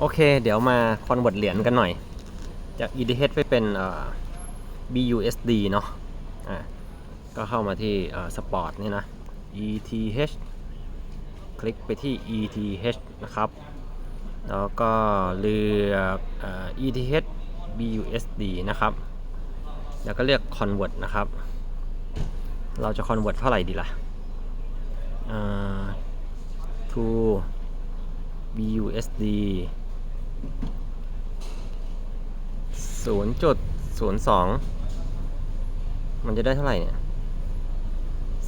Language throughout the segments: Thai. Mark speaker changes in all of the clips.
Speaker 1: โอเค เดี๋ยวมาคอนเวิร์ตเหรียญกันหน่อย จาก ETH ไปเป็น BUSD เนาะอะก็เข้ามาที่เอ่อ Sport นี่นะ ETH คลิกไปที่ ETH นะครับ แล้วก็เลือกอ ETH BUSD นะครับ แล้วก็เลือก Convert นะครับ เราจะ Convert เท่าไหร่ดีล่ะ to BUSD เอ่อ to BUSD 0.02มันจะได้เท่าไหร่เนี่ย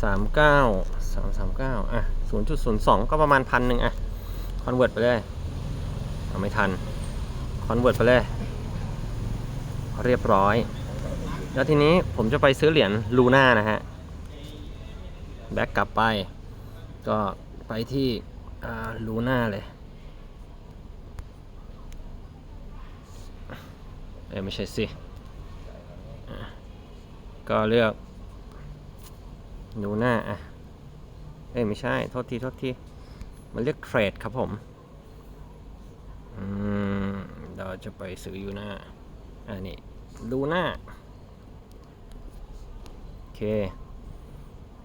Speaker 1: 39 339อะ0.02ก็ประมาณพันหนึ่งอะคอนเวิร์ตไปเลยเอาไม่ทันคอนเวิร์ตไปเลย เรียบร้อย แล้วทีนี้ผมจะไปซื้อเหรียญลูน่านะฮะ แบ็กกลับไป ก็ไปที่ลูน่าเลย เอ้ไม่ใช่สิก็เลือกลูหน่าอะเอ้ยไม่ใช่ โทษที โทษที มันเรียกเทรดครับผม อืม เราจะไปซื้อยูน่าอันนี้ลูหน่าโอเค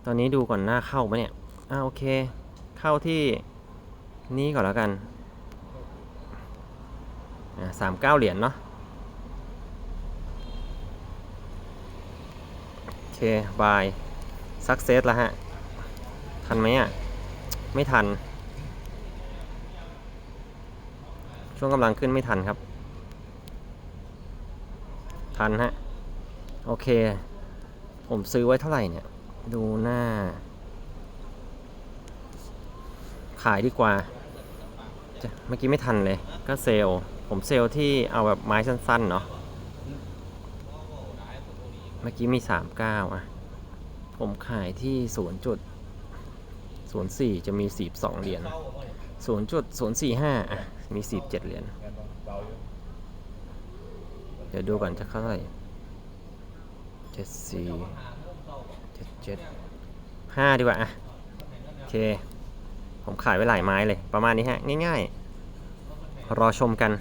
Speaker 1: ตอนนี้ดูก่อนหน้าเข้าปะเนี่ย อ่าโอเค เข้าที่นี่ก่อนแล้วกัน อ่าสามเก้าเหรียญเนาะ โอ เคบายสักเซสแล้วฮะ ทันไหมอะ ไม่ทัน ช่วงกำลังขึ้นไม่ทันครับ ทันฮะ โอเค ผมซื้อไว้เท่าไหร่เนี่ย ดูหน้า ขายดีกว่า เมื่อกี้ไม่ทันเลย ก็เซลผมเซลที่เอาแบบไม้สั้นๆเนาะ มื่อกี้มี 39 อะ ผมขายที่0จุด04 จะมี 42 เหรียญ0.045 อะ มี 47 เหรียญ เดี๋ยวดูก่อนจะเข้าเท่าไหร่เจ็ดสี่เจ็ดเจ็ดห้าดีกว่า อะ โอเค ผมขายไว้หลายไม้เลย ประมาณนี้ฮะ ง่ายๆ รอชมกัน